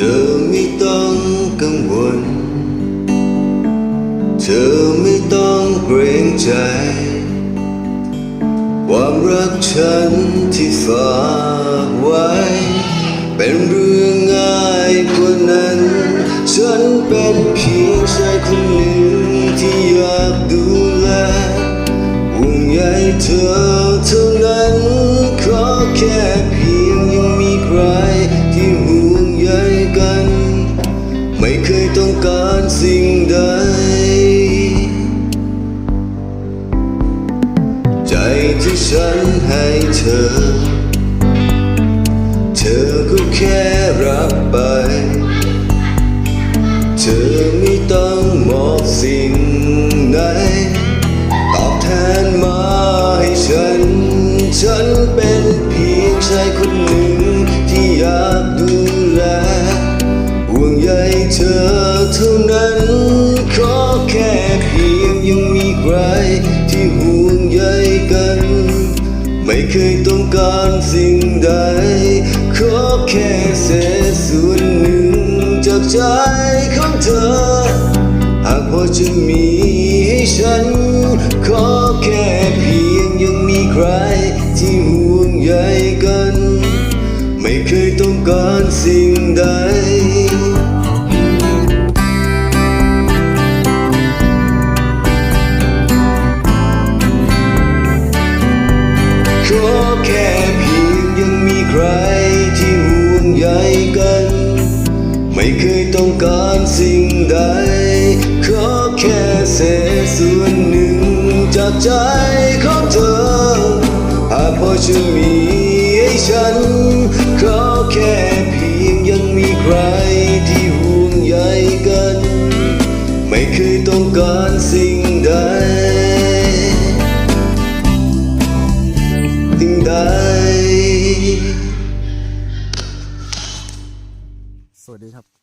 อไม่ต้องกังวล เธอไม่ต้องเกรงใจ ความรักฉันที่ฝากไว้ เป็นเรื่องง่ายกว่านั้น ฉันเป็นเพียงชายคนหนึ่งที่อยากดูแลห่วงใยเธอ การสิ่งใด ใจที่ฉันให้เธอ เธอก็แค่รับไป เธอไม่ต้องมอบสิ่งไหน ตอบแทนมา ท่านั้นขอแค่เพียงยังมีใครที่ห่วงใยกัน ไม่เคยต้องการสิ่งใดขอแค่เศษส่วนหนึ่งจากใจของเธอ หากพอจะมีให้ฉัน ขอแค่เพียงยังมีใครที่ห่วงใยกัน ไม่เคยต้องการสิ่งใด เคยต้องการสิ่งใด ขอแค่เศษส่วนหนึ่งจากใจของเธอ หากพอจะมีให้ฉัน ขอแค่เพียงยังมีใครที่ห่วงใยกัน ไม่เคยต้องการสิ่งใดสิ่งใดสวัสดีครับ